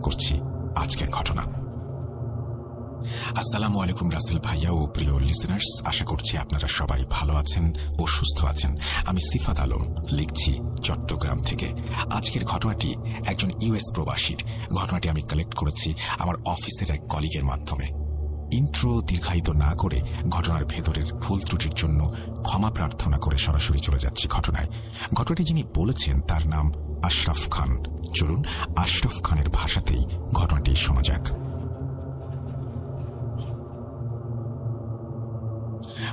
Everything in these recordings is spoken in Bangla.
শুরু করছি। আজকের ঘটনা। আসসালামু আলাইকুম রাসেল ভাইয়া ও প্রিয় লিসেনার্স আশা করছি আপনারা সবাই ভালো আছেন ও সুস্থ আছেন। আমি সিফাত আলম, লিখছি চট্টগ্রাম থেকে। আজকের ঘটনাটি একজন ইউএস প্রবাসীর। ঘটনাটি আমি কালেক্ট করেছি আমার অফিসের এক কলিগের মাধ্যমে। ইন্ট্রো দীর্ঘায়িত না করে ঘটনার ভেতরের ভুল ত্রুটির জন্য ক্ষমা প্রার্থনা করে সরাসরি চলে যাচ্ছি ঘটনায়। ঘটনাটি যিনি বলেছেন তার নাম আশরাফ খান। চলুন আশরাফ খানের ভাষাতেই ঘটনাটি শোনা যাক।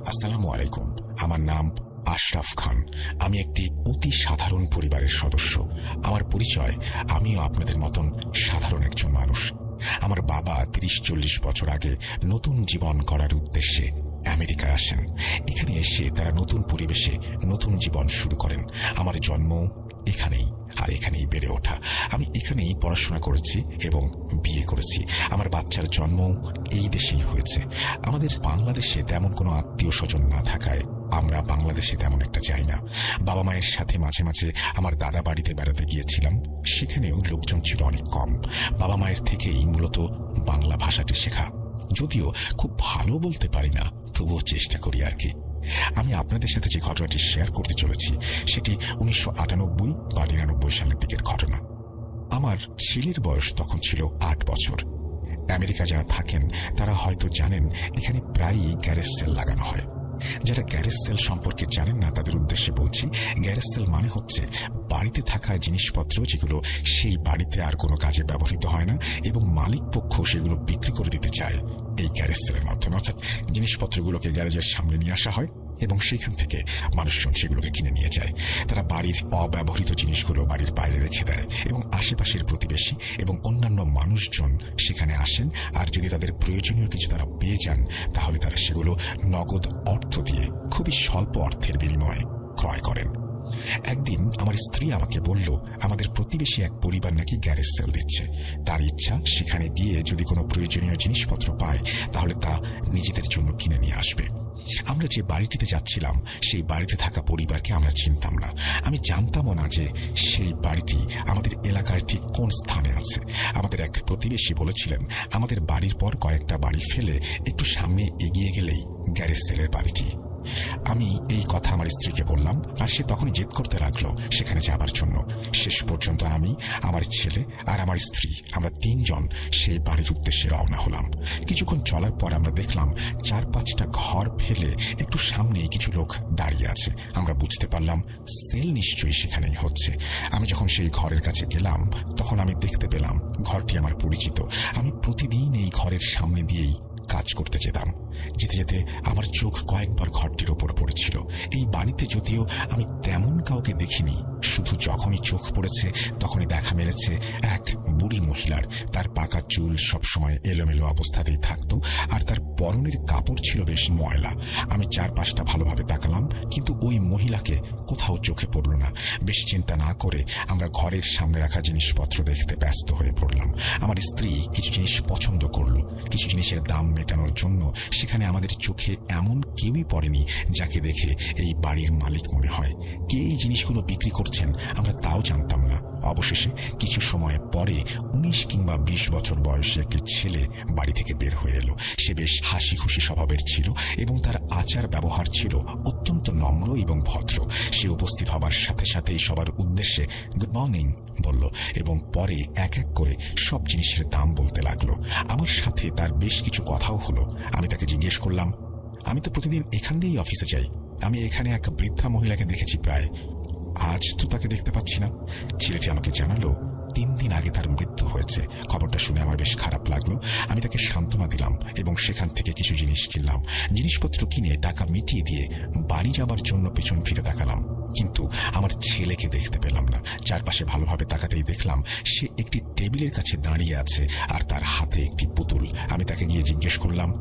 আসসালামু আলাইকুম, আমার নাম আশরাফ খান। আমি একটি অতি সাধারণ পরিবারের সদস্য। আমার পরিচয়, আমিও আপনাদের মতন সাধারণ একজন মানুষ। আমার বাবা তিরিশ চল্লিশ বছর আগে নতুন জীবন করার উদ্দেশ্যে আমেরিকা আসেন। এখানে এসে তারা নতুন পরিবেশে নতুন জীবন শুরু করেন। আমার জন্ম এখানেই, আর এখানেই বেড়ে ওঠা। আমি এখানেই পড়াশোনা করেছি এবং বিয়ে করেছি। আমার বাচ্চার জন্ম এই দেশেই হয়েছে। আমাদের বাংলাদেশে তেমন কোনো আত্মীয় স্বজন না থাকায় আমরা বাংলাদেশে তেমন একটা যাই না। বাবা মায়ের সাথে মাঝে মাঝে আমার দাদা বাড়িতে বেড়াতে গিয়েছিলাম। সেখানেও লোকজন ছিল অনেক কম। বাবা মায়ের থেকেই মূলত বাংলা ভাষাটি শেখা। যদিও খুব ভালো বলতে পারি না, তবুও চেষ্টা করি আর কি। আমি আপনাদের সাথে যে ঘটনাটি শেয়ার করতে চলেছি, সেটি উনিশশো আটানব্বই বা নিরানব্বই সালের দিকের ঘটনা। আমার ছেলের বয়স তখন ছিল আট বছর। আমেরিকা যারা থাকেন, তারা হয়তো জানেন, এখানে প্রায়ই গ্যারেজ সেল লাগানো হয়। যারা গ্যারেজ সেল সম্পর্কে জানেন না, তাদের উদ্দেশ্যে বলছি গ্যারেজ সেল মানে হচ্ছে বাড়িতে থাকা জিনিসপত্র যেগুলো সেই বাড়িতে আর কোনো কাজে ব্যবহৃত হয় না এবং মালিক পক্ষ সেগুলো বিক্রি করে দিতে চায়। এই গ্যারেজ সেলের মাধ্যমে। অর্থাৎ জিনিসপত্রগুলোকে গ্যারেজের সামনে নিয়ে আসা হয়। এবং সেখান থেকে মানুষজন সেগুলোকে কিনে নিয়ে যায়। তারা বাড়ির অব্যবহৃত জিনিসগুলো বাড়ির বাইরে রেখে দেয় এবং আশেপাশের প্রতিবেশী এবং অন্যান্য মানুষজন সেখানে আসেন। আর যদি তাদের প্রয়োজনীয় কিছু তারা পেয়ে যান, তাহলে তারা সেগুলো নগদ অর্থ দিয়ে খুবই স্বল্প অর্থের বিনিময়ে ক্রয় করেন। একদিন আমার স্ত্রী আমাকে বলল, আমাদের প্রতিবেশী এক পরিবার নাকি গ্যারেজ সেল দিচ্ছে। তার ইচ্ছা সেখানে গিয়ে যদি কোনো প্রয়োজনীয় জিনিসপত্র পায়, তাহলে তা নিজেদের জন্য কিনে নিয়ে আসবে। আমরা যে বাড়িটিতে যাচ্ছিলাম, সেই বাড়িতে থাকা পরিবারকে আমরা চিনতাম না। আমি জানতামও না যে সেই বাড়িটি আমাদের এলাকার ঠিক কোন স্থানে আছে। আমাদের এক প্রতিবেশী বলেছিলেন, আমাদের বাড়ির পর কয়েকটা বাড়ি ফেলে একটু সামনে এগিয়ে গেলেই গ্যারেজ সেলের বাড়িটি। আমি এই কথা আমার স্ত্রীকে বললাম, আর সে তখনই জেদ করতে লাগল সেখানে যাবার জন্য। শেষ পর্যন্ত আমি, আমার ছেলে আর আমার স্ত্রী, আমরা তিনজন সেই বাড়ির উদ্দেশ্যে রওনা হলাম। কিছুক্ষণ চলার পর আমরা দেখলাম চার পাঁচটা ঘর ফেলে একটু সামনেই কিছু লোক দাঁড়িয়ে আছে। আমরা বুঝতে পারলাম সেল নিশ্চয়ই সেখানেই হচ্ছে। আমি যখন সেই ঘরের কাছে গেলাম, তখন আমি দেখতে পেলাম ঘরটি আমার পরিচিত। আমি প্রতিদিন এই ঘরের সামনে দিয়েই কাজ করতে যেতাম। যেতে যেতে আমার চোখ কয়েকবার ঘরটির ওপর পড়েছিল। এই বাড়িতে যদিও আমি তেমন কাউকে দেখিনি, শুধু যখনই চোখ পড়েছে তখনই দেখা মেলেছে এক বুড়ি মহিলার। তার পাকা চুল সবসময় এলোমেলো অবস্থাতেই থাকতো আর তার পরনের কাপড় ছিল বেশ ময়লা। আমি চারপাশটা ভালোভাবে তাকালাম, কিন্তু ওই মহিলাকে কোথাও চোখে পড়ল না। বেশি চিন্তা না করে আমরা ঘরের সামনে রাখা জিনিসপত্র দেখতে ব্যস্ত হয়ে পড়লাম। আমার স্ত্রী কিছু জিনিস পছন্দ করল। কিছু জিনিসের দাম মেটানোর জন্য সেখানে আমাদের চোখে এমন কেউই পড়েনি যাকে দেখে এই বাড়ির মালিক মনে হয়। কে এই জিনিসগুলো বিক্রি করছেন আমরা তাও জানতাম না। অবশেষে কিছু সময় পরে উনিশ কিংবা বিশ বছর বয়সে একটি ছেলে বাড়ি থেকে বের হয়ে এলো। সে বেশ হাসি খুশি স্বভাবের ছিল এবং তার আচার ব্যবহার ছিল অত্যন্ত নম্র এবং ভদ্র। সে উপস্থিত হবার সাথে সাথেই সবার উদ্দেশ্যে গুড মর্নিং বলল এবং পরে এক এক করে সব জিনিসের দাম বলতে লাগল। আমার সাথে তার বেশ কিছু কথাও হলো। আমি তাকে জিজ্ঞেস করলাম, আমি তো প্রতিদিন এখান দিয়েই অফিসে যাই। আমি এখানে এক বৃদ্ধা মহিলাকে দেখেছি প্রায়। আজ তো তাকে দেখতে পাচ্ছি না। ছেলেটি আমাকে জানালো তিন দিন আগে তার মৃত্যু হয়েছে। খবরটা শুনে আমার বেশ খারাপ লাগল। আমি তাকে সান্ত্বনা দিলাম এবং সেখান থেকে কিছু জিনিস কিনলাম। জিনিসপত্র কিনে টাকা মিটিয়ে দিয়ে বাড়ি যাবার জন্য পেছন ফিরে তাকালাম। কিন্তু আমার ছেলেকে দেখতে পেলাম না। চারপাশে ভালোভাবে তাকাতেই দেখলাম, সে একটি টেবিলের কাছে দাঁড়িয়ে আছে আর তার হাতে একটি পুতুল। আমি তাকে গিয়ে জিজ্ঞেস করলাম,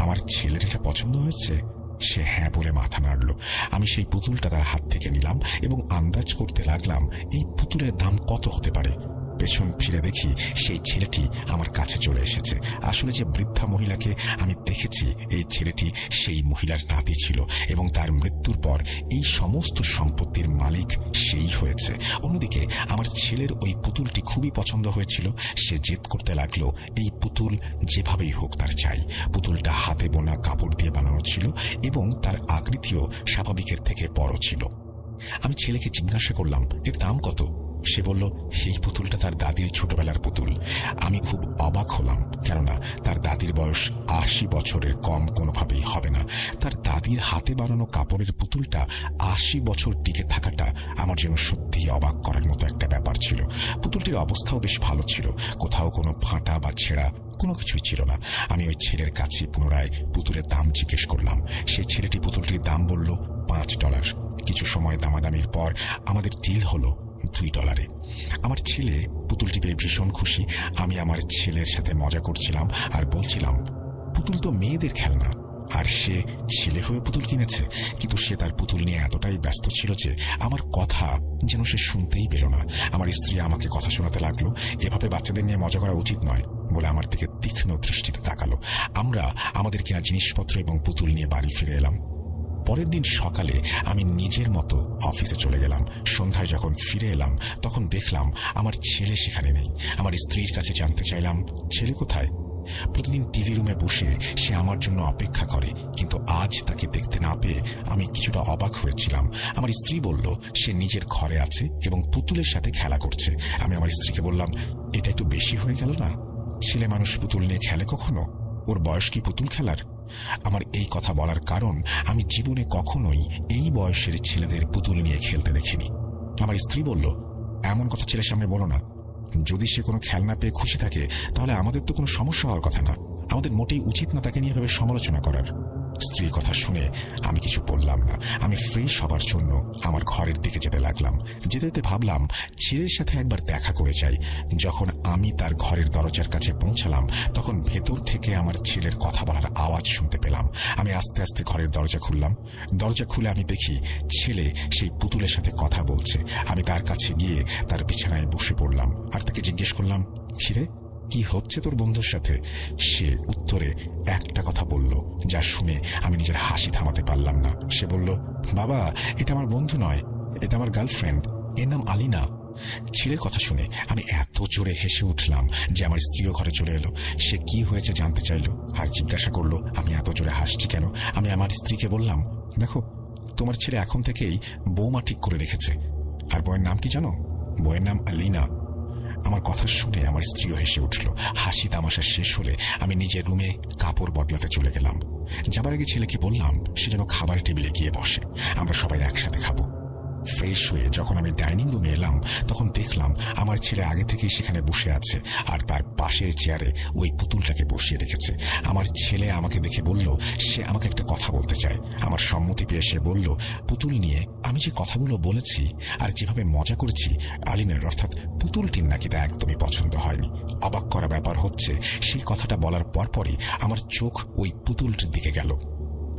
আমার ছেলের এটা পছন্দ হয়েছে? সে হ্যাঁ বলে মাথা নাড়ল। আমি সেই পুতুলটা তার হাত থেকে নিলাম এবং আন্দাজ করতে লাগলাম, এই পুতুলের দাম কত হতে পারে? পেছন ফিরে দেখি সেই ছেলেটি আমার কাছে চলে এসেছে। আসলে যে বৃদ্ধা মহিলাকে আমি দেখেছি, এই ছেলেটি সেই মহিলার নাতি ছিল এবং তার মৃত্যুর পর এই সমস্ত সম্পত্তির মালিক সেই হয়েছে। অন্যদিকে আমার ছেলের ওই পুতুলটি খুবই পছন্দ হয়েছিল। সে জেদ করতে লাগল, এই পুতুল যেভাবেই হোক তার চাই। পুতুলটা হাতে বোনা কাপড় দিয়ে বানানো ছিল এবং তার আকৃতিও স্বাভাবিকের থেকে বড় ছিল। আমি ছেলেকে জিজ্ঞাসা করলাম, এর দাম কত? সে বলল, সেই পুতুলটা তার দাদির ছোটবেলার পুতুল। আমি খুব অবাক হলাম, কেননা তার দাদির বয়স আশি বছরের কম কোনোভাবেই হবে না। তার দাদির হাতে বানানো কাপড়ের পুতুলটা আশি বছর টিকে থাকাটা আমার জন্য সত্যিই অবাক করার মতো একটা ব্যাপার ছিল। পুতুলটির অবস্থাও বেশ ভালো ছিল, কোথাও কোনো ফাঁটা বা ছেঁড়া কোনো কিছুই ছিল না। আমি ওই ছেলের কাছে পুনরায় পুতুলের দাম জিজ্ঞেস করলাম। সেই ছেলেটি পুতুলটির দাম বলল, পাঁচ ডলার। কিছু সময় দামাদামির পর আমাদের ডিল হলো। দুই ডলারে আমার ছেলে পুতুলটি পেয়ে ভীষণ খুশি। আমি আমার ছেলের সাথে মজা করছিলাম আর বলছিলাম, পুতুল তো মেয়েদের খেলনা। আর সে ছেলে হয়ে পুতুল কিনেছে, কিন্তু সে তার পুতুল নিয়ে এতটাই ব্যস্ত ছিল যে আমার কথা যেন সে শুনতেই পেল না। আমার স্ত্রী আমাকে কথা শোনাতে লাগল, এভাবে বাচ্চাদের নিয়ে মজা করা উচিত নয়, বলে আমার দিকে তীক্ষ্ণ দৃষ্টিতে তাকালো। আমরা আমাদের কেনা জিনিসপত্র এবং পুতুল নিয়ে বাড়ি ফিরে এলাম। পরের দিন সকালে আমি নিজের মতো অফিসে চলে গেলাম। সন্ধ্যায় যখন ফিরে এলাম, তখন দেখলাম আমার ছেলে সেখানে নেই। আমার স্ত্রীর কাছে জানতে চাইলাম, ছেলে কোথায়? প্রতিদিন টিভি রুমে বসে সে আমার জন্য অপেক্ষা করে, কিন্তু আজ তাকে দেখতে না পেয়ে আমি কিছুটা অবাক হয়েছিলাম। আমার স্ত্রী বলল, সে নিজের ঘরে আছে এবং পুতুলের সাথে খেলা করছে। আমি আমার স্ত্রীকে বললাম, এটা একটু বেশি হয়ে গেল না? ছেলে মানুষ পুতুল নিয়ে খেলে কখনো? ওর বয়স কি পুতুল খেলার? আমার এই কথা বলার কারণ আমি জীবনে কখনোই এই বয়সের ছেলেদের পুতুল নিয়ে খেলতে দেখিনি। আমার স্ত্রী বলল, এমন কথা ছেলের সামনে বলো না। যদি সে কোনো খেলনা পেয়ে খুশি থাকে, তাহলে আমাদের তো কোনো সমস্যা হওয়ার কথা না। আমাদের মোটেই উচিত না তাকে নিয়ে ভাবে সমালোচনা করার। স্ত্রীর কথা শুনে আমি কিছু বললাম না। আমি ফ্রেশ হবার জন্য আমার ঘরের দিকে যেতে লাগলাম। যেতে যেতে ভাবলাম, ছেলের সাথে একবার দেখা করে যাই। যখন আমি তার ঘরের দরজার কাছে পৌঁছালাম, তখন ভেতর থেকে আমার ছেলের কথা বলার আওয়াজ শুনতে পেলাম। আমি আস্তে আস্তে ঘরের দরজা খুললাম। দরজা খুলে আমি দেখি ছেলে সেই পুতুলের সাথে কথা বলছে। আমি তার কাছে গিয়ে তার বিছানায় বসে পড়লাম। আর তাকে জিজ্ঞেস করলাম খিরে কি হচ্ছে তোর বন্ধুর সাথে? সে উত্তরে একটা কথা বলল, যা শুনে আমি নিজের হাসি থামাতে পারলাম না। সে বলল, বাবা, এটা আমার বন্ধু নয়, এটা আমার গার্লফ্রেন্ড, এর নাম আলিনা। ছেলের কথা শুনে আমি এত জোরে হেসে উঠলাম যে আমার স্ত্রীও ঘরে চলে এলো। সে কি হয়েছে জানতে চাইলো আর জিজ্ঞাসা করল, আমি এত জোরে হাসছি কেন? আমি আমার স্ত্রীকে বললাম, দেখো, তোমার ছেলে এখন থেকেই বৌমা ঠিক করে রেখেছে। আর বইয়ের নাম কি জানো? বইয়ের নাম আলিনা। আমার কথা শুনে আমার স্ত্রীও হেসে উঠল। হাসি তামাশা শেষ হলে আমি নিজের রুমে কাপড় বদলাতে চলে গেলাম। যাবার আগে ছেলেকে বললাম, সে যেন খাবার টেবিলে গিয়ে বসে। আমরা সবাই একসাথে খাব। ফ্রেশ হয়ে যখন আমি ডাইনিং রুমে এলাম, তখন দেখলাম আমার ছেলে আগে থেকেই সেখানে বসে আছে আর তার পাশের চেয়ারে ওই পুতুলটাকে বসিয়ে রেখেছে। আমার ছেলে আমাকে দেখে বলল, সে আমাকে একটা কথা বলতে চায়। আমার সম্মতি পেয়ে সে বলল, পুতুল নিয়ে আমি যে কথাগুলো বলেছি আর যেভাবে মজা করেছি আলিনের অর্থাৎ পুতুলটির নাকি তা একদমই পছন্দ হয়নি। অবাক করা ব্যাপার হচ্ছে, সেই কথাটা বলার পরপরই আমার চোখ ওই পুতুলটির দিকে গেল।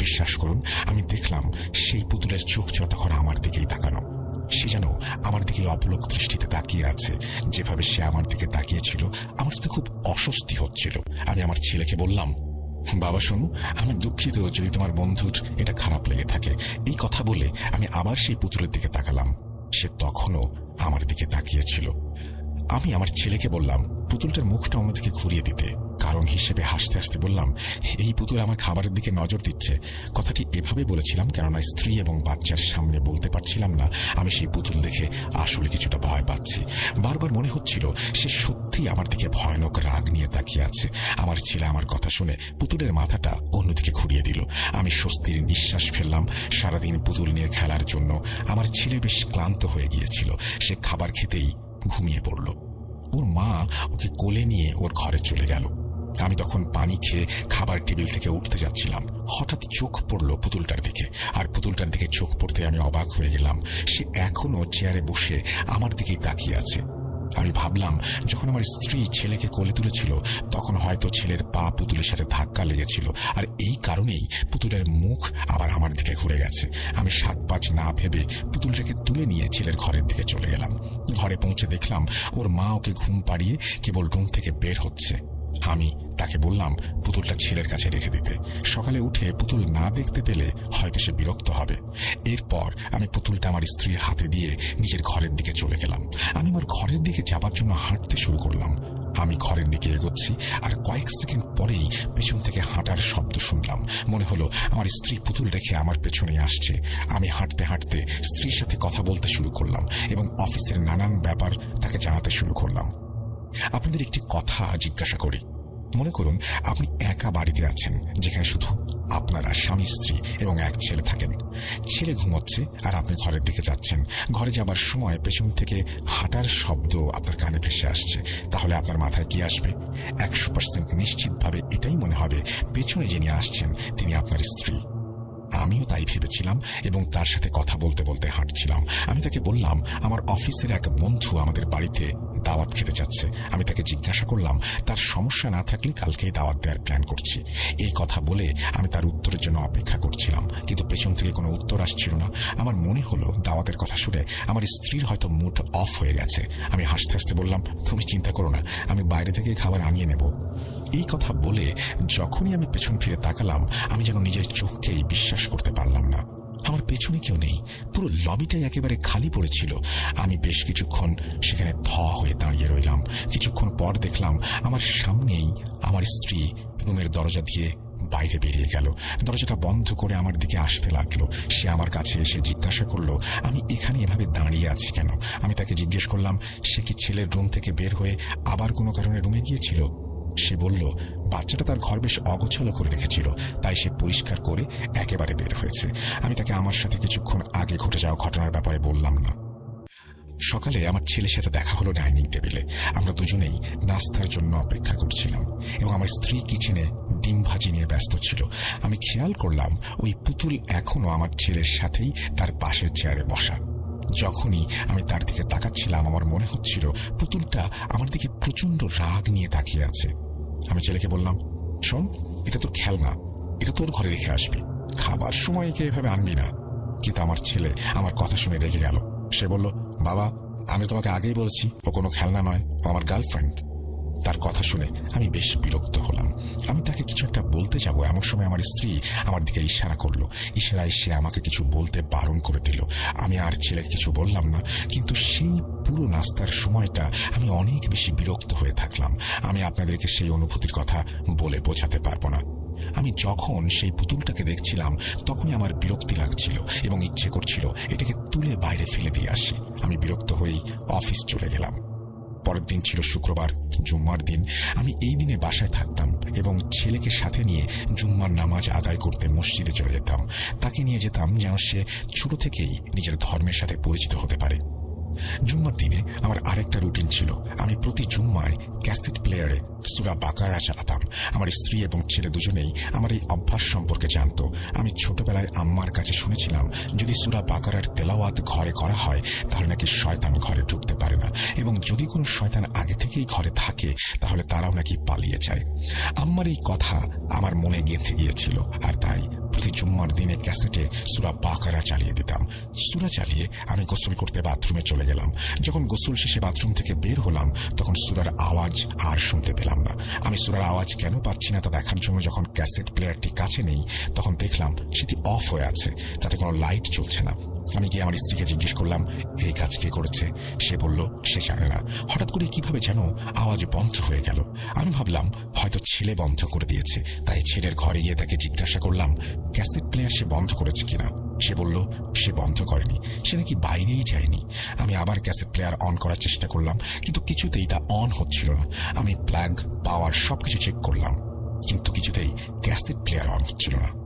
বিশ্বাস করুন, আমি দেখলাম সেই পুতুলের চোখ তখন আমার দিকেই তাকানো। সে যেন আমার দিকে অবলোক দৃষ্টিতে তাকিয়ে আছে। যেভাবে সে আমার দিকে তাকিয়েছিল, আমার সাথে খুব অস্বস্তি হচ্ছিল। আমি আমার ছেলেকে বললাম, বাবা, শোনো আমি দুঃখিত যদি তোমার বন্ধুর এটা খারাপ লেগে থাকে। এই কথা বলে আমি আবার সেই পুতুলের দিকে তাকালাম। সে তখনও আমার দিকে তাকিয়েছিল। আমি আমার ছেলেকে বললাম, পুতুলটার মুখটা অন্যদিকে ঘুরিয়ে দিতে। কারণ হিসেবে হাসতে হাসতে বললাম, এই পুতুল আমার খাবারের দিকে নজর দিচ্ছে। কথাটি এভাবে বলেছিলাম, কেননা স্ত্রী এবং বাচ্চার সামনে বলতে পারছিলাম না। আমি সেই পুতুল দেখে আসলে কিছুটা ভয় পাচ্ছি। বারবার মনে হচ্ছিল, সে সত্যি আমার দিকে ভয়ানক রাগ নিয়ে তাকিয়ে আছে। আমার ছেলে আমার কথা শুনে পুতুলের মাথাটা অন্যদিকে ঘুরিয়ে দিল। আমি স্বস্তির নিঃশ্বাস ফেললাম। সারাদিন পুতুল নিয়ে খেলার জন্য আমার ছেলে বেশ ক্লান্ত হয়ে গিয়েছিল। সে খাবার খেতেই ঘুমিয়ে পড়ল। ওর মা ওকে কোলে নিয়ে ওর ঘরে চলে গেল। আমি তখন পানি খেয়ে খাবার টেবিল থেকে উঠতে যাচ্ছিলাম। হঠাৎ চোখ পড়ল পুতুলটার দিকে। আর পুতুলটার দিকে চোখ পড়তে আমি অবাক হয়ে গেলাম। সে এখনও চেয়ারে বসে আমার দিকেই তাকিয়ে আছে। আমি ভাবলাম, যখন আমার স্ত্রী ছেলেকে কোলে তুলেছিল, তখন হয়তো ছেলের পা পুতুলের সাথে ধাক্কা লেগেছিল। আর এই কারণেই পুতুলের মুখ আবার আমার দিকে ঘুরে গেছে। আমি সাত পাঁচ না ভেবে পুতুলটাকে তুলে নিয়ে ছেলের ঘরের দিকে চলে গেলাম। ঘরে পৌঁছে দেখলাম, ওর মা ওকে ঘুম পাড়িয়ে কেবল রুম থেকে বের হচ্ছে। আমি তাকে বললাম, পুতুলটা ছেলের কাছে রেখে দিতে। সকালে উঠে পুতুল না দেখতে পেলে হয়তো সে বিরক্ত হবে। এরপর আমি পুতুলটা আমার স্ত্রীর হাতে দিয়ে নিজের ঘরের দিকে চলে গেলাম। আমি আমার ঘরের দিকে যাবার জন্য হাঁটতে শুরু করলাম। আমি ঘরের দিকে এগোচ্ছি আর কয়েক সেকেন্ড পরেই পেছন থেকে হাঁটার শব্দ শুনলাম। মনে হলো আমার স্ত্রী পুতুল রেখে আমার পেছনে আসছে। আমি হাঁটতে হাঁটতে স্ত্রীর সাথে কথা বলতে শুরু করলাম এবং অফিসের নানান ব্যাপার তাকে জানাতে শুরু করলাম। আপনাদের একটি কথা জিজ্ঞাসা করি। মনে করুন, আপনি একা বাড়িতে আছেন, যেখানে শুধু আপনারা স্বামী, স্ত্রী এবং এক ছেলে থাকেন। ছেলে ঘুমোচ্ছে আর আপনি ঘরের দিকে যাচ্ছেন। ঘরে যাবার সময় পেছন থেকে হাঁটার শব্দ আপনার কানে ভেসে আসছে। তাহলে আপনার মাথায় কি আসবে? একশো পার্সেন্ট নিশ্চিতভাবে এটাই মনে হবে, পেছনে যিনি আসছেন, তিনি আপনার স্ত্রী। আমিও তাই ভেবেছিলাম এবং তার সাথে কথা বলতে বলতে হাঁটছিলাম। আমি তাকে বললাম, আমার অফিসের এক বন্ধু আমাদের বাড়িতে দাওয়াত খেতে যাচ্ছে। আমি তাকে জিজ্ঞাসা করলাম, তার সমস্যা না থাকলে কালকেই দাওয়াত দেওয়ার প্ল্যান করছি। এই কথা বলে আমি তার উত্তরের জন্য অপেক্ষা করছিলাম, কিন্তু পেছন থেকে কোনো উত্তর আসছিল না। আমার মনে হলো দাওয়াতের কথা শুনে আমার স্ত্রীর হয়তো মুড অফ হয়ে গেছে। আমি হাসতে হাসতে বললাম, তুমি চিন্তা করো না, আমি বাইরে থেকে খাবার আনিয়ে নেব। এই কথা বলে যখনই আমি পেছন ফিরে তাকালাম, আমি যেন নিজের চোখকেই বিশ্বাস করতে পারলাম না। আমার পেছনে কেউ নেই। পুরো লবিটাই একেবারে খালি পড়েছিল। আমি বেশ কিছুক্ষণ সেখানে থ হয়ে দাঁড়িয়ে রইলাম। কিছুক্ষণ পর দেখলাম আমার সামনেই আমার স্ত্রী রুমের দরজা দিয়ে বাইরে বেরিয়ে গেল। দরজাটা বন্ধ করে আমার দিকে আসতে লাগল। সে আমার কাছে এসে জিজ্ঞাসা করল, আমি এখানে এভাবে দাঁড়িয়ে আছি কেন? আমি তাকে জিজ্ঞেস করলাম, সে কি ছেলের রুম থেকে বের হয়ে আবার কোনো কারণে রুমে গিয়েছিল? সে বলল, বাচ্চাটা তার ঘর বেশ অগোছালো করে রেখেছিল, তাই সে পরিষ্কার করে একেবারে বের হয়েছে। আমি তাকে আমার সাথে কিছুক্ষণ আগে ঘটে যাওয়া ঘটনার ব্যাপারে বললাম না। সকালে আমার ছেলের সাথে দেখা হলো ডাইনিং টেবিলে। আমরা দুজনেই নাস্তার জন্য অপেক্ষা করছিলাম এবং আমার স্ত্রী কিচেনে ডিম ভাজি নিয়ে ব্যস্ত ছিল। আমি খেয়াল করলাম, ওই পুতুল এখনও আমার ছেলের সাথেই তার পাশের চেয়ারে বসা। যখনই আমি তার দিকে তাকাচ্ছিলাম, আমার মনে হচ্ছিল পুতুলটা আমার দিকে প্রচণ্ড রাগ নিয়ে তাকিয়ে আছে। আমি ছেলেকে বললাম, শোন, এটা তোর খেলনা। এটা তোর ঘরে রেখে আসবি। খাবার সময় একে এভাবে আনবি না। কিন্তু আমার ছেলে আমার কথা শুনে রেখে গেল। সে বলল, বাবা, আমি তোমাকে আগেই বলছি, ও কোনো খেলনা নয়, ও আমার গার্লফ্রেন্ড। তার কথা শুনে আমি বেশ বিরক্ত হলাম। আমি তাকে কিছু একটা বলতে যাব। এমন সময় আমার স্ত্রী আমার দিকে ইশারা করল। ইশারায় সে আমাকে কিছু বলতে বারণ করে দিল। আমি আর ছেলেকে কিছু বললাম না, কিন্তু সেই পুরো নাস্তার সময়টা আমি অনেক বেশি বিরক্ত হয়ে থাকলাম। আমি আপনাদেরকে সেই অনুভূতির কথা বলে বোঝাতে পারব না। আমি যখন সেই পুতুলটাকে দেখছিলাম, তখনই আমার বিরক্তি লাগছিল এবং ইচ্ছে করছিল এটাকে তুলে বাইরে ফেলে দিয়ে আসি। আমি বিরক্ত হয়েই অফিস চলে গেলাম। পরের দিন ছিল শুক্রবার, জুম্মার দিন। আমি এই দিনে বাসায় থাকতাম এবং ছেলেকে সাথে নিয়ে জুম্মার নামাজ আদায় করতে মসজিদে চলে যেতাম। তাকে নিয়ে যেতাম যেন সে ছোট থেকেই নিজের ধর্মের সাথে পরিচিত হতে পারে। জুম্মার দিনে আমার আরেকটা রুটিন ছিল। আমি প্রতি জুম্মায় ক্যাসেট প্লেয়ারে সুরা বাকারা চালাতাম আমার স্ত্রী এবং ছেলে দুজনেই আমার এই অভ্যাস সম্পর্কে জানত। আমি ছোটবেলায় আম্মার কাছে শুনেছিলাম, যদি সুরা বাকারার তেলাওয়াত ঘরে করা হয়, তাহলে নাকি শয়তান ঘরে ঢুকতে পারে না। এবং যদি কোনো শয়তান আগে থেকেই ঘরে থাকে, তাহলে তারাও নাকি পালিয়ে যায়। আম্মার এই কথা আমার মনে গেঁথে গিয়েছিল, আর তাই প্রতি জুম্মার দিনে ক্যাসেটে সুরা বাকারা চালিয়ে দিতাম। সুরা চালিয়ে আমি গোসল করতে বাথরুমে চলে গেলাম। যখন গোসল শেষে বাথরুম থেকে বের হলাম, তখন সুরার আওয়াজ আর শুনতে পেলাম না। আমি সুরার আওয়াজ কেন পাচ্ছি না তা দেখার জন্য যখন ক্যাসেট প্লেয়ারটি কাছে নেই, তখন দেখলাম সেটি অফ হয়ে আছে। তাতে কোনো লাইট চলছে না। আমি গিয়ে আমার স্ত্রীকে জিজ্ঞেস করলাম, এই কাজ কে করেছে? সে বলল, সে জানে না। হঠাৎ করে কীভাবে যেন আওয়াজ বন্ধ হয়ে গেল। আমি ভাবলাম, হয়তো ছেলে বন্ধ করে দিয়েছে, তাই ছেলের ঘরে গিয়ে তাকে জিজ্ঞাসা করলাম, ক্যাসেট প্লেয়ার সে বন্ধ করেছে কিনা? সে বলল, সে বন্ধ করেনি, সে নাকি বাইরেই যায়নি। আমি আবার ক্যাসেট প্লেয়ার অন করার চেষ্টা করলাম, কিন্তু কিছুতেই তা অন হচ্ছিল না। আমি প্লাগ, পাওয়ার সবকিছু চেক করলাম, কিন্তু কিছুতেই ক্যাসেট প্লেয়ার অন হচ্ছিল না।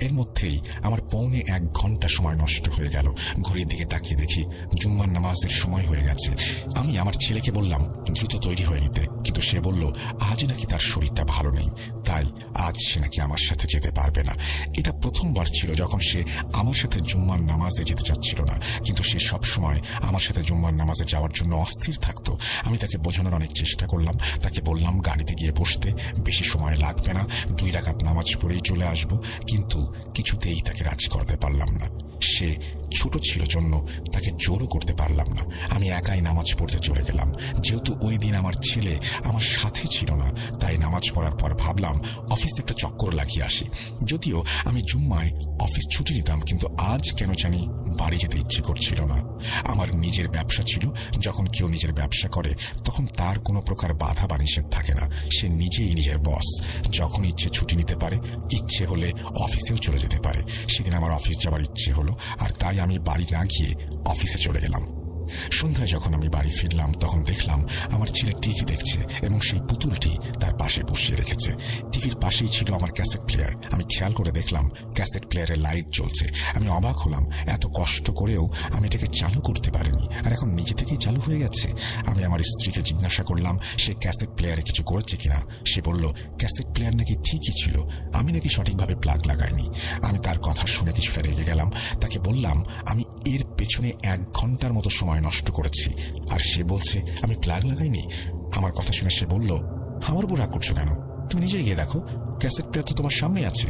এর মধ্যেই আমার পৌনে এক ঘণ্টা সময় নষ্ট হয়ে গেল। ঘড়ির দিকে তাকিয়ে দেখি জুম্মার নামাজের সময় হয়ে গেছে। আমি আমার ছেলেকে বললাম, দ্রুত তৈরি হয়ে নিতে। কিন্তু সে বলল আজ নাকি তার শরীরটা ভালো নেই। তাই আজ সে নাকি আমার সাথে যেতে পারবে না। এটা প্রথমবার ছিল যখন সে আমার সাথে জুম্মার নামাজে যেতে চাচ্ছিল না। কিন্তু সে সব সময় আমার সাথে জুম্মার নামাজে যাওয়ার জন্য অস্থির থাকতো। আমি তাকে বোঝানোর অনেক চেষ্টা করলাম। তাকে বললাম, গাড়িতে গিয়ে বসতে বেশি সময় লাগবে না। দুই রাকাত নামাজ পড়েই চলে আসব। কিন্তু কিছুতেই তাকে রাজি করতে পারলাম না। সে ছোট ছিল জন্য তাকে জোরও করতে পারলাম না। আমি একাই নামাজ পড়তে চলে গেলাম। যেহেতু ওই দিন আমার ছেলে আমার সাথে ছিল না, তাই নামাজ পড়ার পর ভাবলাম অফিসে একটা চক্কর লাগিয়ে আসি। যদিও আমি জুম্মায় অফিস ছুটি নিতাম, কিন্তু আজ কেন জানি বাড়ি যেতে ইচ্ছে করছিল না। আমার নিজের ব্যবসা ছিল, যখন কেউ নিজের ব্যবসা করে, তখন তার কোনো প্রকার বাধা বা নিষেধ থাকে না। সে নিজেই নিজের বস। যখন ইচ্ছে ছুটি নিতে পারে, ইচ্ছে হলে অফিসেও চলে যেতে পারে। সেদিন আমার অফিস যাওয়ার ইচ্ছে হলো আর তাই আমি বাড়ি না গিয়ে অফিসে চলে গেলাম সন্ধ্যায় যখন আমি বাড়ি ফিরলাম, তখন দেখলাম আমার ছেলে টিভি দেখছে এবং সেই পুতুলটি তার পাশে বসিয়ে রেখেছে। টিভির পাশেই ছিল আমার ক্যাসেট প্লেয়ার। আমি খেয়াল করে দেখলাম ক্যাসেট প্লেয়ারে লাইট জ্বলছে। আমি অবাক হলাম, এত কষ্ট করেও আমি এটাকে চালু করতে পারিনি। আর এখন নিজে থেকেই চালু হয়ে গেছে। আমি আমার স্ত্রীকে জিজ্ঞাসা করলাম, সে ক্যাসেট প্লেয়ারে কিছু করেছে কিনা? সে বলল, ক্যাসেট প্লেয়ার নাকি ঠিকই ছিল। আমি নাকি সঠিকভাবে প্লাগ লাগাইনি। আমি তার কথা শুনে কিছুটা রেগে গেলাম। তাকে বললাম, আমি এর পেছনে এক ঘণ্টার মতো সময় নষ্ট করেছি। আর সে বলছে, আমি প্লাগ লাগাইনি? আমার কথা শুনে সে বলল, আমার উপর রাগ করছ কেন? তুমি নিজেই গিয়ে দেখো। ক্যাসেট প্লেয়ার তো তোমার সামনে আছে।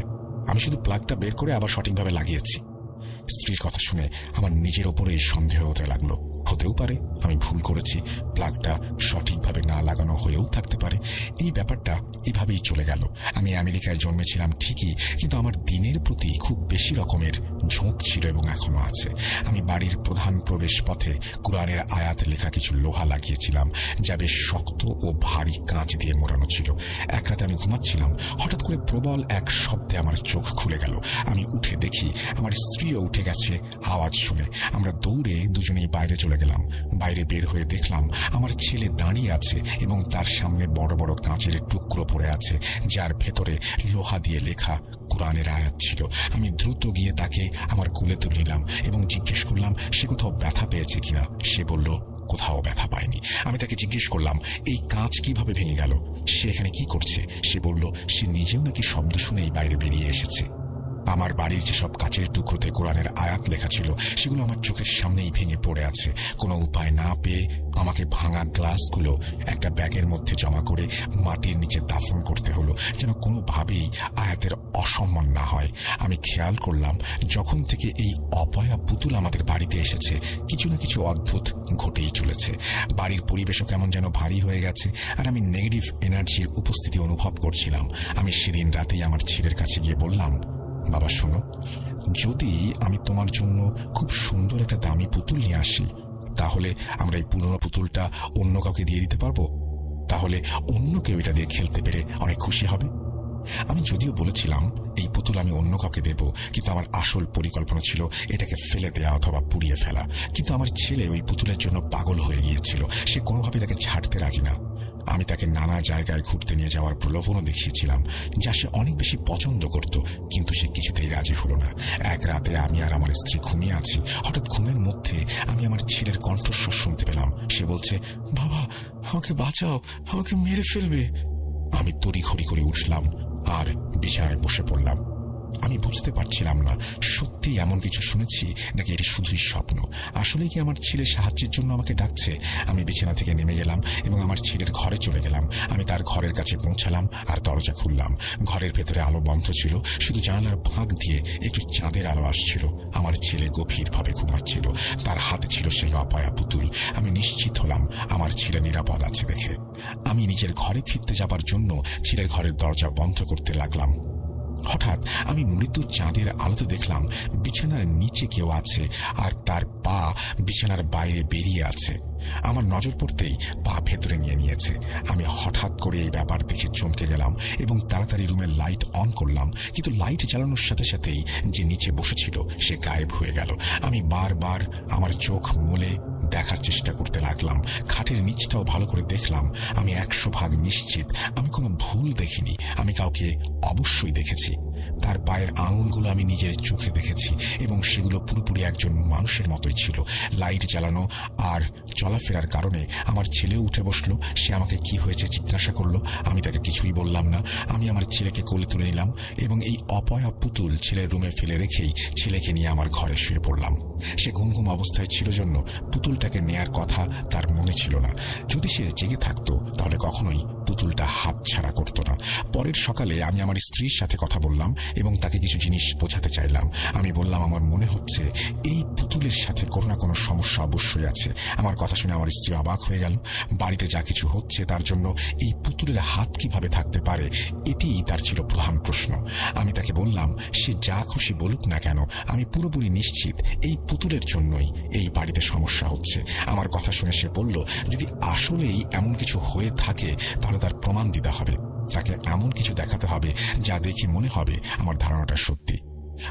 আমি শুধু প্লাগটা বের করে আবার সঠিকভাবে লাগিয়েছি। স্ত্রীর কথা শুনে আমার নিজের ওপরেই সন্দেহ হতে লাগল। হতেও পারে। আমি ভুল করেছি। প্লাগটা সঠিকভাবে না লাগানো হয়েও থাকতে পারে। এই ব্যাপারটা এভাবেই চলে গেল। আমি আমেরিকায় জন্মেছিলাম ঠিকই, কিন্তু আমার দিনের প্রতি খুব বেশি রকমের ঝোঁক ছিল এবং এখনও আছে। আমি বাড়ির প্রধান প্রবেশ পথে কোরআনের আয়াত লেখা কিছু লোহা লাগিয়েছিলাম, যা বেশ শক্ত ও ভারী কাঁচ দিয়ে মোড়ানো ছিল। এক রাতে আমি ঘুমাচ্ছিলাম। হঠাৎ করে প্রবল এক শব্দে আমার চোখ খুলে গেল। আমি উঠে দেখি, আমার স্ত্রীও উঠে গেছে আওয়াজ শুনে। আমরা দৌড়ে দুজনেই বাইরে চলে গেলাম। বাইরে বের হয়ে দেখলাম আমার ছেলে দাঁড়িয়ে আছে এবং তার সামনে বড় বড় কাঁচের টুকরো পড়ে আছে, যার ভেতরে লোহা দিয়ে লেখা কোরআনের আয়াত ছিল। আমি দ্রুত গিয়ে তাকে আমার কুলে তুলে নিলাম এবং জিজ্ঞেস করলাম, সে কোথাও ব্যথা পেয়েছে কিনা? সে বলল, কোথাও ব্যথা পায়নি। আমি তাকে জিজ্ঞেস করলাম, এই কাঁচ কীভাবে ভেঙে গেল? সে এখানে কি করছে? সে বলল, সে নিজেও নাকি শব্দ শুনেই বাইরে বেরিয়ে এসেছে। আমার বাড়ির যেসব কাচের টুকরোতে কোরআনের আয়াত লেখা ছিল, সেগুলো আমার চোখের সামনেই ভেঙে পড়ে আছে। কোনো উপায় না পেয়ে আমাকে ভাঙা গ্লাসগুলো একটা ব্যাগের মধ্যে জমা করে মাটির নিচে দাফন করতে হলো, যেন কোনোভাবেই আয়াতের অসম্মান না হয়। আমি খেয়াল করলাম, যখন থেকে এই অপয়া পুতুল আমাদের বাড়িতে এসেছে, কিছু না কিছু অদ্ভুত ঘটেই চলেছে। বাড়ির পরিবেশও কেমন যেন ভারী হয়ে গেছে, আর আমি নেগেটিভ এনার্জির উপস্থিতি অনুভব করছিলাম। আমি সেদিন রাতেই আমার ছেলের কাছে গিয়ে বললাম বাবা, শোনো। যদি আমি তোমার জন্য খুব সুন্দর একটা দামি পুতুল নিয়ে আসি, তাহলে আমরা এই পুরনো পুতুলটা অন্য কাউকে দিয়ে দিতে পারব? তাহলে অন্য কেউ এটা দিয়ে খেলতে পেরে অনেক খুশি হবে। আমি যদিও বলেছিলাম, এই পুতুল আমি অন্য কাউকে দেব, কিন্তু আমার আসল পরিকল্পনা ছিল এটাকে ফেলে দেয়া অথবা পুড়িয়ে ফেলা। কিন্তু আমার ছেলে ওই পুতুলের জন্য পাগল হয়ে গিয়েছিল। সে কোনোভাবে তাকে ছাড়তে রাজি না। আমি তাকে নানা জায়গায় ঘুরতে নিয়ে যাওয়ার প্রলোভনও দেখিয়েছিলাম, যা সে অনেক বেশি পছন্দ করত, কিন্তু সে কিছুতেই রাজি হলো না। এক রাতে আমি আর আমার স্ত্রী ঘুমিয়ে আছি। হঠাৎ ঘুমের মধ্যে আমি আমার ছেলের কণ্ঠস্বর শুনতে পেলাম। সে বলছে, বাবা, আমাকে বাঁচাও, আমাকে মেরে ফেলবে। আমি তড়িঘড়ি করে উঠলাম আর বিছানায় বসে পড়লাম। আমি বুঝতে পারছিলাম না। সত্যি এমন কিছু শুনেছি? নাকি এটি শুধুই স্বপ্ন? আসলে কি আমার ছেলে সাহায্যের জন্য আমাকে ডাকছে? আমি বিছানা থেকে নেমে গেলাম এবং আমার ছেলের ঘরে চলে গেলাম। আমি তার ঘরের কাছে পৌঁছালাম আর দরজা খুললাম। ঘরের ভেতরে আলো বন্ধ ছিল। শুধু জানালার ফাঁক দিয়ে একটু চাঁদের আলো আসছিল। আমার ছেলে গভীরভাবে ঘুমাচ্ছিল। তার হাতে ছিল সেই অপয়া পুতুল। আমি নিশ্চিত হলাম আমার ছেলে নিরাপদ আছে দেখে। আমি নিজের ঘরে ফিরতে যাবার জন্য ছেলের ঘরের দরজা বন্ধ করতে লাগলাম। হঠাৎ আমি মৃত্যু চাঁদের আলোতে দেখলাম বিছানার নিচে কেউ আছে আর তার পা বিছানার বাইরে বেরিয়ে আছে। আমার নজর পড়তেই পা ভেতরে নিয়ে নিয়েছে। আমি হঠাৎ করে এই ব্যাপার দেখে চমকে গেলাম এবং তাড়াতাড়ি রুমের লাইট অন করলাম, কিন্তু লাইট জ্বালানোর সাথে সাথেই যে নিচে বসেছিল সে গায়েব হয়ে গেল। আমি বারবার আমার চোখ মুলে দেখার চেষ্টা করতে লাগলাম। খাটের নিচটাও ভালো করে দেখলাম। আমি একশো ভাগ নিশ্চিত, আমি কোনো ভুল দেখিনি, আমি কাউকে অবশ্যই দেখেছি। তার পায়ের আঙুলগুলো আমি নিজের চোখে দেখেছি এবং সেগুলো পুরোপুরি একজন মানুষের মতোই ছিল। লাইট জ্বালানো আর চলাফেরার কারণে আমার ছেলেও উঠে বসল, সে আমাকে কি হয়েছে জিজ্ঞাসা করল, আমি তাকে কিছুই বললাম না। আমি আমার ছেলেকে কোলে তুলে নিলাম এবং এই অপয়া পুতুল ছেলের রুমে ফেলে রেখেই ছেলেকে নিয়ে আমার ঘরে শুয়ে পড়লাম। সে ঘুম ঘুম অবস্থায় ছিল জন্য পুতুলটাকে নেয়ার কথা তার মনে ছিল না। যদি সে জেগে থাকতো, তাহলে কখনোই পুতুলটা হাত ছাড়া করতো না। পরের সকালে আমি আমার স্ত্রীর সাথে কথা বললাম এবং তাকে কিছু জিনিস বোঝাতে চাইলাম। আমি বললাম, আমার মনে হচ্ছে এই পুতুলের সাথে কোনো না কোনো সমস্যা অবশ্যই আছে। আমার কথা শুনে আমার স্ত্রী অবাক হয়ে গেল। বাড়িতে যা কিছু হচ্ছে তার জন্য এই পুতুলের হাত কীভাবে থাকতে পারে, এটিই তার ছিল প্রধান প্রশ্ন। আমি তাকে বললাম, সে যা খুশি বলুক না কেন, আমি পুরোপুরি নিশ্চিত এই পুতুলের জন্যই এই বাড়িতে সমস্যা হচ্ছে। আমার কথা শুনে সে বলল, যদি আসলেই এমন কিছু হয়ে থাকে, তাহলে তার প্রমাণ দিতে হবে। তাকে এমন কিছু দেখাতে হবে যা দেখে মনে হবে আমার ধারণাটা সত্যি।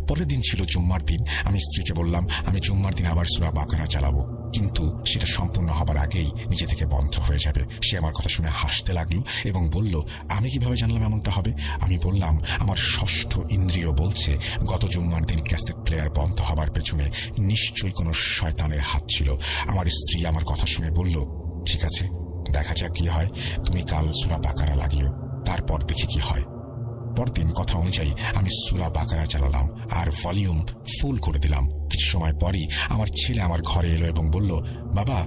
পরের দিন ছিল জুম্মার দিন। আমি স্ত্রীকে বললাম, আমি জুম্মার দিন আবার সুরা বাকারা চালাবো। কিন্তু সেটা সম্পূর্ণ হবার আগেই নিজে থেকে বন্ধ হয়ে যাবে। সে আমার কথা শুনে হাসতে লাগল এবং বলল, আমি কীভাবে জানলাম এমনটা হবে? আমি বললাম, আমার ষষ্ঠ ইন্দ্রিয় বলছে, গত জুম্মার দিন ক্যাসেট প্লেয়ার বন্ধ হবার পেছনে নিশ্চয়ই কোনো শয়তানের হাত ছিল। আমার স্ত্রী আমার কথা শুনে বলল, ঠিক আছে, দেখা যাক কি হয়। তুমি কাল সুরা বাকারা লাগিও। তারপর দেখি কি হয়। পরদিন কথা অনুযায়ী আমি সুরা বাকারা চালালাম আর ভলিউম ফুল করে দিলাম। কিছু সময় পরই আমার ছেলে আমার ঘরে এলো এবং বলল, বাবা,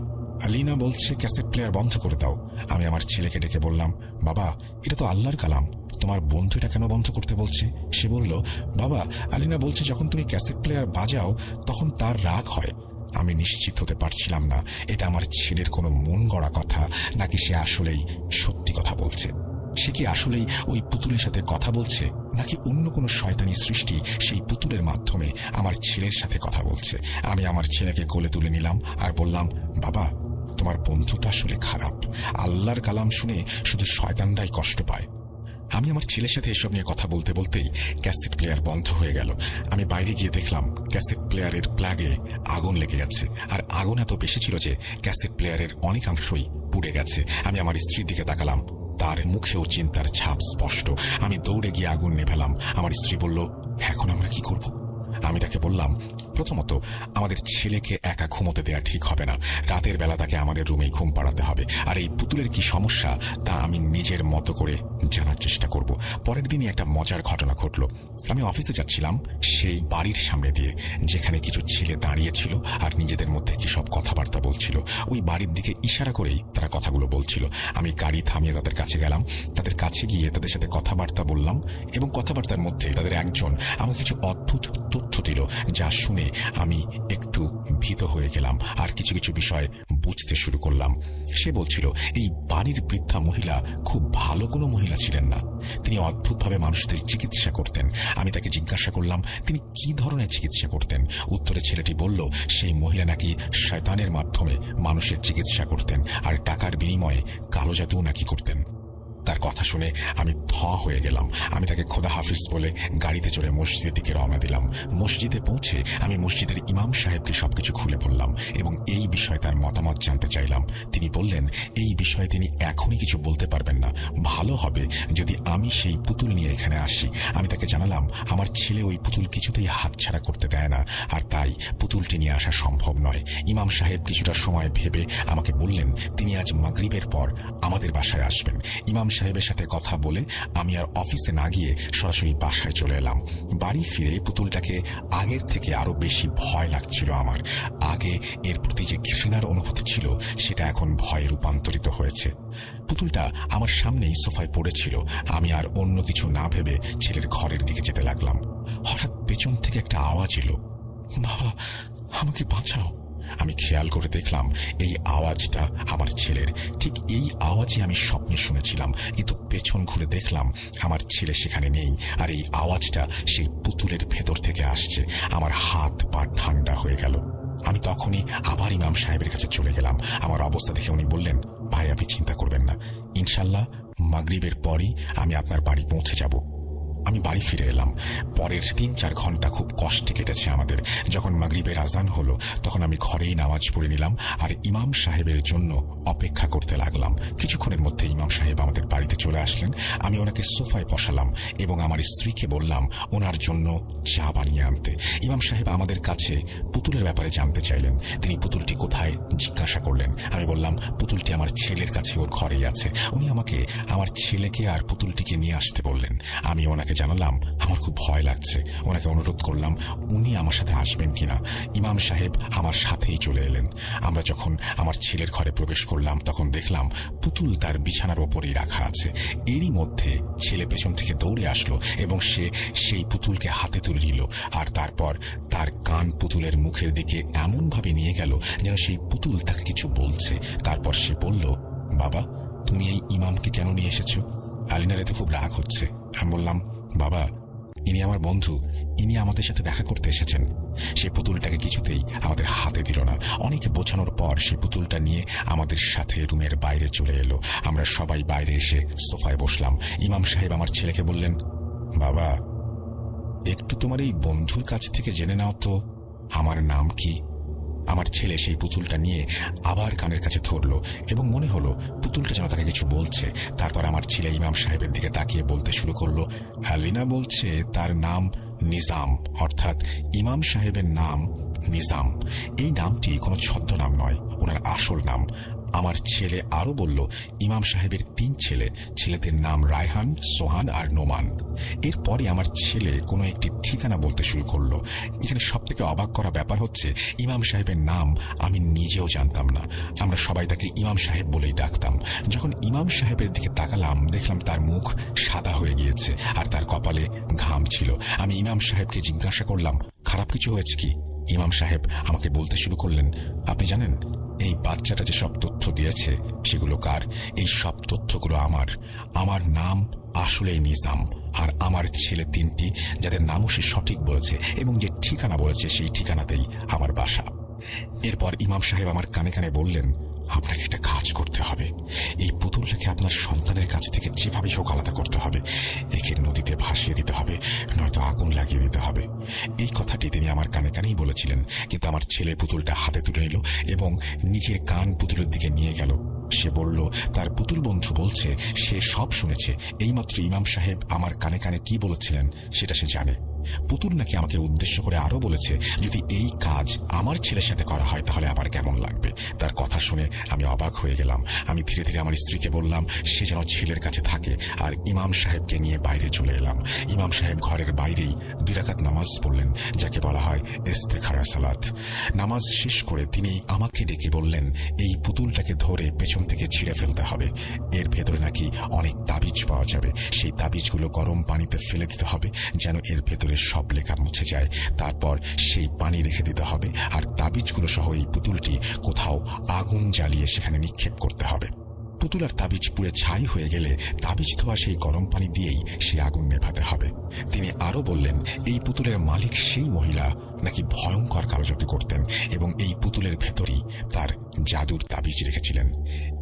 আলিনা বলছে ক্যাসেট প্লেয়ার বন্ধ করে দাও। আমি আমার ছেলেকে ডেকে বললাম, বাবা, এটা তো আল্লাহর কালাম। তোমার বন্ধু এটা কেন বন্ধ করতে বলছে? সে বলল, বাবা, আলিনা বলছে যখন তুমি ক্যাসেট প্লেয়ার বাজাও, তখন তার রাগ হয়। আমি নিশ্চিত হতে পারছিলাম না। এটা আমার ছেলের কোনো মন গড়া কথা, নাকি সে আসলেই সত্যি কথা বলছে? সে কি আসলেই ওই পুতুলের সাথে কথা বলছে, নাকি অন্য কোনো শয়তানি সৃষ্টি সেই পুতুলের মাধ্যমে আমার ছেলের সাথে কথা বলছে? আমি আমার ছেলেকে কোলে তুলে নিলাম আর বললাম, বাবা, তোমার বন্ধুটা আসলে খারাপ। আল্লাহর কালাম শুনে শুধু শয়তানরাই কষ্ট পায়। আমি আমার ছেলের সাথে এসব নিয়ে কথা বলতে বলতেই ক্যাসেট প্লেয়ার বন্ধ হয়ে গেল। আমি বাইরে গিয়ে দেখলাম, ক্যাসেট প্লেয়ারের প্লাগে আগুন লেগে গেছে। আর আগুন এত বেশি ছিল যে ক্যাসেট প্লেয়ারের অনেকাংশই পুড়ে গেছে। আমি আমার স্ত্রীর দিকে তাকালাম। তার মুখেও চিন্তার ছাপ স্পষ্ট। আমি দৌড়ে গিয়ে আগুন নেভালাম। আমার স্ত্রী বলল, এখন আমরা কি করব? আমি তাকে বললাম প্রথমত, আমাদের ছেলেকে একা ঘুমোতে দেওয়া ঠিক হবে না। রাতের বেলা তাকে আমাদের রুমেই ঘুম পাড়াতে হবে। আর এই পুতুলের কি সমস্যা, তা আমি নিজের মতো করে জানার চেষ্টা করব। পরের দিনই একটা মজার ঘটনা ঘটল। আমি অফিসে যাচ্ছিলাম সেই বাড়ির সামনে দিয়ে, যেখানে কিছু ছেলে দাঁড়িয়েছিল আর নিজেদের মধ্যে কি সব কথাবার্তা বলছিল। ওই বাড়ির দিকে ইশারা করেই তারা কথাগুলো বলছিল। আমি গাড়ি থামিয়ে তাদের কাছে গেলাম। তাদের কাছে গিয়ে তাদের সাথে কথাবার্তা বললাম এবং কথাবার্তার মধ্যে তাদের একজন আমাকে কিছু অদ্ভুত তথ্য দিল, যা শুনে আমি একটু ভীত হয়ে গেলাম, আর কিছু কিছু বিষয় বুঝতে শুরু করলাম। সে বলছিল, এই বাড়ির বৃদ্ধা মহিলা খুব ভালো কোনো মহিলা ছিলেন না। তিনি অদ্ভুতভাবে মানুষদের চিকিৎসা করতেন। আমি তাকে জিজ্ঞাসা করলাম, তিনি কি ধরনের চিকিৎসা করতেন? উত্তরে ছেলেটি বলল, সেই মহিলা নাকি শয়তানের মাধ্যমে মানুষের চিকিৎসা করতেন, আর টাকার বিনিময়ে কালো জাদু নাকি করতেন। তার কথা শুনে আমি থ হয়ে গেলাম। আমি তাকে খোদা হাফিজ বলে গাড়িতে চড়ে মসজিদের দিকে রওনা দিলাম। মসজিদে পৌঁছে আমি মসজিদের ইমাম সাহেবকে সবকিছু খুলে বললাম এবং এই বিষয়ে তার মতামত জানতে চাইলাম। তিনি বললেন, এই বিষয়ে তিনি এখনই কিছু বলতে পারবেন না। ভালো হবে যদি আমি সেই পুতুল নিয়ে এখানে আসি। আমি তাকে জানালাম, আমার ছেলে ওই পুতুল কিছুতেই হাতছাড়া করতে দেয় না। আর তাই পুতুলটি নিয়ে আসা সম্ভব নয়। ইমাম সাহেব কিছুটা সময় ভেবে আমাকে বললেন, তিনি আজ মাগরিবের পর আমাদের বাসায় আসবেন। ইমাম সাহেবের সাথে কথা বলে আমি আর অফিসে না গিয়ে সরাসরি বাসায় চলে এলাম। বাড়ি ফিরে পুতুলটাকে আগের থেকে আরও বেশি ভয় লাগছিল আমার। আগে এর প্রতি যে ঘৃণার অনুভূতি ছিল, সেটা এখন ভয়ে রূপান্তরিত হয়েছে। পুতুলটা আমার সামনেই সোফায় পড়েছিল। আমি আর অন্য কিছু না ভেবে ছেলের ঘরের দিকে যেতে লাগলাম। হঠাৎ পেছন থেকে একটা আওয়াজ এলো। বাবা আমাকে বাঁচাও। আমি খেয়াল করে দেখলাম এই আওয়াজটা আমার ছেলের। ঠিক এই আওয়াজই আমি স্বপ্নে শুনেছিলাম, কিন্তু পেছন ঘুরে দেখলাম আমার ছেলে সেখানে নেই আর এই আওয়াজটা সেই পুতুলের ভেতর থেকে আসছে। আমার হাত পা ঠান্ডা হয়ে গেল। আমি তখনই আবার ইমাম সাহেবের কাছে চলে গেলাম। আমার অবস্থা দেখে উনি বললেন, ভাই, আপনি চিন্তা করবেন না। ইনশাল্লাহ মাগরিবের পরই আমি আপনার বাড়ি পৌঁছে যাব। আমি বাড়ি ফিরে এলাম। পরের তিন চার ঘণ্টা খুব কষ্টে কেটেছে আমাদের। যখন মাগরিবের আজান হলো, তখন আমি ঘরেই নামাজ পড়ে নিলাম আর ইমাম সাহেবের জন্য অপেক্ষা করতে লাগলাম। কিছুক্ষণের মধ্যে ইমাম সাহেব আমাদের বাড়িতে চলে আসলেন। আমি ওনাকে সোফায় বসালাম এবং আমার স্ত্রীকে বললাম, ওনার জন্য চা বানিয়ে আনতে। ইমাম সাহেব আমাদের কাছে পুতুলের ব্যাপারে জানতে চাইলেন। তিনি পুতুলটি কোথায় জিজ্ঞাসা করলেন। আমি বললাম, পুতুলটি আমার ছেলের কাছে, ওর ঘরেই আছে। উনি আমাকে, আমার ছেলেকে আর পুতুলটিকে নিয়ে আসতে বললেন। আমি ওনাকে জানালাম। আমার খুব ভয় লাগছে। ওনাকে অনুরোধ করলাম, উনি আমার সাথে আসবেন কিনা? ইমাম সাহেব আমার সাথেই চলে এলেন। আমরা যখন আমার ছেলের ঘরে প্রবেশ করলাম, তখন দেখলাম পুতুল তার বিছানার ওপরেই রাখা আছে। এরই মধ্যে ছেলে পেছন থেকে দৌড়ে আসলো এবং সে সেই পুতুলকে হাতে তুলে নিল আর তারপর তার কান পুতুলের মুখের দিকে এমনভাবে নিয়ে গেল যেন সেই পুতুল তাকে কিছু বলছে। তারপর সে বলল, বাবা, তুমি এই ইমামকে কেন নিয়ে এসেছ? আলিনার এতে খুব রাগ হচ্ছে। আমি বললাম বাবা, ইনি আমার বন্ধু। ইনি আমাদের সাথে দেখা করতে এসেছেন। সে পুতুলটাকে কিছুতেই আমাদের হাতে দিল না। অনেক বোঝানোর পর সে পুতুলটা নিয়ে আমাদের সাথে রুমের বাইরে চলে এলো। আমরা সবাই বাইরে এসে সোফায় বসলাম। ইমাম সাহেব আমার ছেলেকে বললেন, বাবা, একটু তোমার এই বন্ধুর কাছ থেকে জেনে নাও তো। আমার নাম কি? আমার ছেলে সেই পুতুলটা নিয়ে আবার কানের কাছে ধরল এবং মনে হলো পুতুলটা যেন তাকে কিছু বলছে। তারপর আমার ছেলে ইমাম সাহেবের দিকে তাকিয়ে বলতে শুরু করল হালিনা বলছে তার নাম নিজাম, অর্থাৎ ইমাম সাহেবের নাম নিজাম। এই নামটি কোনো ছদ্মনাম নয়, ওনার আসল নাম। আমার ছেলে আরও বলল, ইমাম সাহেবের তিন ছেলে, ছেলেদের নাম রায়হান, সোহান আর নোমান। এরপরে আমার ছেলে কোনো একটি ঠিকানা বলতে শুরু করল। এখানে সব থেকে অবাক করা ব্যাপার হচ্ছে, ইমাম সাহেবের নাম আমি নিজেও জানতাম না। আমরা সবাই তাকে ইমাম সাহেব বলেই ডাকতাম। যখন ইমাম সাহেবের দিকে তাকালাম, দেখলাম তার মুখ সাদা হয়ে গিয়েছে আর তার কপালে ঘাম ছিল। আমি ইমাম সাহেবকে জিজ্ঞাসা করলাম, খারাপ কিছু হয়েছে কি? ইমাম সাহেব আমাকে বলতে শুরু করলেন, আপনি জানেন এই বাচ্চাটা যে সব তথ্য দিয়েছে, সেগুলো কার? এই সব তথ্যগুলো আমার। আমার নাম আসলেই নিজাম, আর আমার ছেলে তিনটি, যাদের নামও সে সঠিক বলেছে এবং যে ঠিকানা বলেছে সেই ঠিকানাতেই আমার বাসা। এরপর ইমাম সাহেব আমার কানে কানে বললেন, আপনাকে একটা কাজ করতে হবে। এই পুতুলটাকে আপনার সন্তানের কাছ থেকে যেভাবে হোক আলাদা করতে হবে। একে নদীতে ভাসিয়ে দিতে হবে, নয়তো আগুন লাগিয়ে দিতে হবে। কানেই বলেছিলেন কিন্তু আমার ছেলে পুতুলটা হাতে তুলে নিল এবং নিজের কান পুতুলের দিকে নিয়ে গেল। সে বলল, তার পুতুল বন্ধু বলছে, সে সব শুনেছে। এইমাত্র ইমাম সাহেব আমার কানে কানে কি বলেছিলেন, সেটা সে জানে। পুতুল নাকি আমাকে উদ্দেশ্য করে আরও বলেছে, যদি এই কাজ আমার ছেলের সাথে করা হয়, তাহলে আবার কেমন লাগবে? তার কথা শুনে আমি অবাক হয়ে গেলাম। আমি ধীরে ধীরে আমার স্ত্রীকে বললাম, সে যেন ছেলের কাছে থাকে, আর ইমাম সাহেবকে নিয়ে বাইরে চলে এলাম। ইমাম সাহেব ঘরের বাইরেই দুই রাকাত নামাজ পড়লেন, যাকে বলা হয় ইস্তেখারা সালাত। নামাজ শেষ করে তিনি আমাকে ডেকে বললেন, এই পুতুলটাকে ধরে পেছন থেকে ছিঁড়ে ফেলতে হবে। এর ভেতরে নাকি অনেক তাবিজ পাওয়া যাবে। সেই তাবিজগুলো গরম পানিতে ফেলে দিতে হবে, যেন এর ভেতরে সব লেখা মুছে যায়। তারপর সেই পানি রেখে দিতে হবে। আর তাবিজগুলো সহ এই পুতুলটি কোথাও আগুন জ্বালিয়ে সেখানে নিক্ষেপ করতে হবে। পুতুল আর তাবিজ পুড়ে ছাই হয়ে গেলে তাবিজ ধোয়া সেই গরম পানি দিয়েই সে আগুন নেভাতে হবে। তিনি আরও বললেন, এই পুতুলের মালিক সেই মহিলা নাকি ভয়ঙ্কর কারোজাতি করতেন এবং এই পুতুলের ভেতরেই তার জাদুর তাবিজ রেখেছিলেন।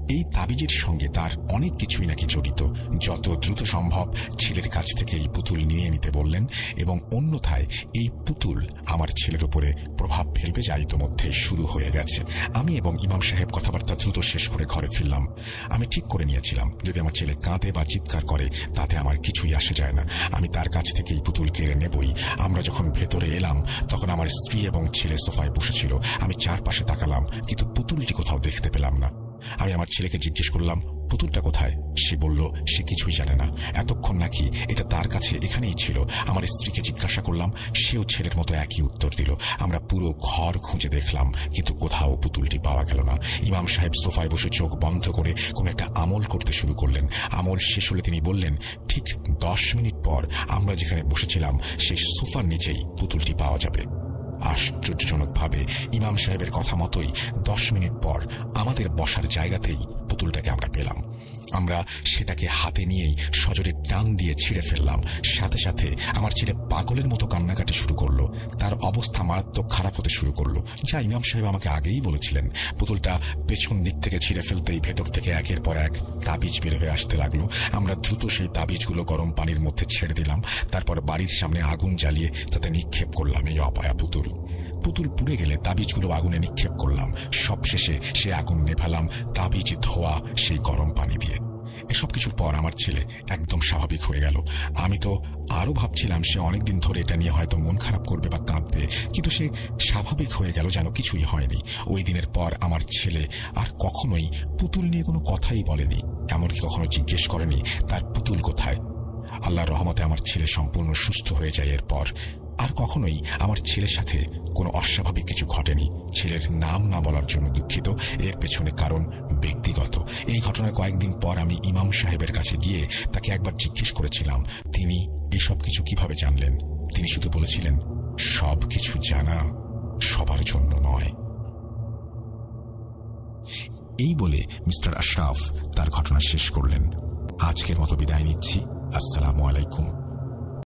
এই তাবিজের সঙ্গে তার অনেক কিছুই নাকি জড়িত। যত দ্রুত সম্ভব ছেলের কাছ থেকে এই পুতুল নিয়ে নিতে বললেন এবং অন্যথায় এই পুতুল আমার ছেলের উপরে প্রভাব ফেলবে যা ইতোমধ্যে শুরু হয়ে গেছে। আমি এবং ইমাম সাহেব কথাবার্তা দ্রুত শেষ করে ঘরে ফিরলাম। আমি ঠিক করে নিয়েছিলাম, যদি আমার ছেলে কাঁদে বা চিৎকার করে, তাতে আমার কিছুই আসে যায় না। আমি তার কাছ থেকে এই পুতুল কেড়ে নেবই। আমরা যখন ভেতরে এলাম, তখন আমার স্ত্রী এবং ছেলে সোফায় বসেছিল। আমি চারপাশে তাকালাম, কিন্তু পুতুলটি কোথাও দেখতে পেলাম না। আমি আমার ছেলেকে জিজ্ঞেস করলাম, পুতুলটা কোথায়? সে বলল, সে কিছুই জানে না। এতক্ষণ নাকি এটা তার কাছে এখানেই ছিল। আমার স্ত্রীকে জিজ্ঞাসা করলাম, সেও ছেলের মতো একই উত্তর দিল। আমরা পুরো ঘর খুঁজে দেখলাম, কিন্তু কোথাও পুতুলটি পাওয়া গেল না। ইমাম সাহেব সোফায় বসে চোখ বন্ধ করে কোনো একটা আমল করতে শুরু করলেন। আমল শেষ হলে তিনি বললেন, ঠিক দশ মিনিট পর আমরা যেখানে বসেছিলাম, সেই সোফার নিচেই পুতুলটি পাওয়া যাবে। আশ্চর্যজনকভাবে ইমাম সাহেবের কথা মতোই দশ মিনিট পর আমাদের বসার জায়গাতেই পুতুলটাকে আমরা পেলাম। আমরা সেটাকে হাতে নিয়েই সজোরে টান দিয়ে ছিঁড়ে ফেললাম। সাথে সাথে আমার ছেলে পাগলের মতো কান্নাকাটি শুরু করল। তার অবস্থা মারাত্মক খারাপ হতে শুরু করল। যা ইমাম সাহেব আমাকে আগেই বলেছিলেন। পুতুলটা পেছন দিক থেকে ছিঁড়ে ফেলতেই ভেতর থেকে একের পর এক তাবিজ বের হয়ে আসতে লাগল। আমরা দ্রুত সেই তাবিজগুলো গরম পানির মধ্যে ছেড়ে দিলাম। তারপর বাড়ির সামনে আগুন জ্বালিয়ে তাতে নিক্ষেপ করলাম এই অপায়া পুতুল। পুতুল পুড়ে গেলে তাবিজগুলো আগুনে নিক্ষেপ করলাম। সবশেষে সে আগুন নেভালাম, তাবিজ ধোয়া সেই গরম পানি দিয়ে। এসব কিছুর পর আমার ছেলে একদম স্বাভাবিক হয়ে গেল। আমি তো আরও ভাবছিলাম সে অনেকদিন ধরে এটা নিয়ে হয়তো মন খারাপ করবে বা কাঁদবে, কিন্তু সে স্বাভাবিক হয়ে গেল যেন কিছুই হয়নি। ওই দিনের পর আমার ছেলে আর কখনোই পুতুল নিয়ে কোনো কথাই বলেনি, এমনকি কখনো জিজ্ঞেস করেনি, তার পুতুল কোথায়? আল্লাহর রহমতে আমার ছেলে সম্পূর্ণ সুস্থ হয়ে যায় এরপর। আর কখনোই আমার ছেলের সাথে কোনো অস্বাভাবিক কিছু ঘটেনি। ছেলের নাম না বলার জন্য দুঃখিত। এর পেছনে কারণ ব্যক্তিগত। এই ঘটনার কয়েকদিন পর আমি ইমাম সাহেবের কাছে গিয়ে তাকে একবার জিজ্ঞেস করেছিলাম, তিনি এসব কিছু কীভাবে জানলেন? তিনি শুধু বলেছিলেন, সব কিছু জানা সবার জন্য নয়। এই বলে মিস্টার আশরাফ তার ঘটনা শেষ করলেন। আজকের মতো বিদায় নিচ্ছি। আসসালামু আলাইকুম।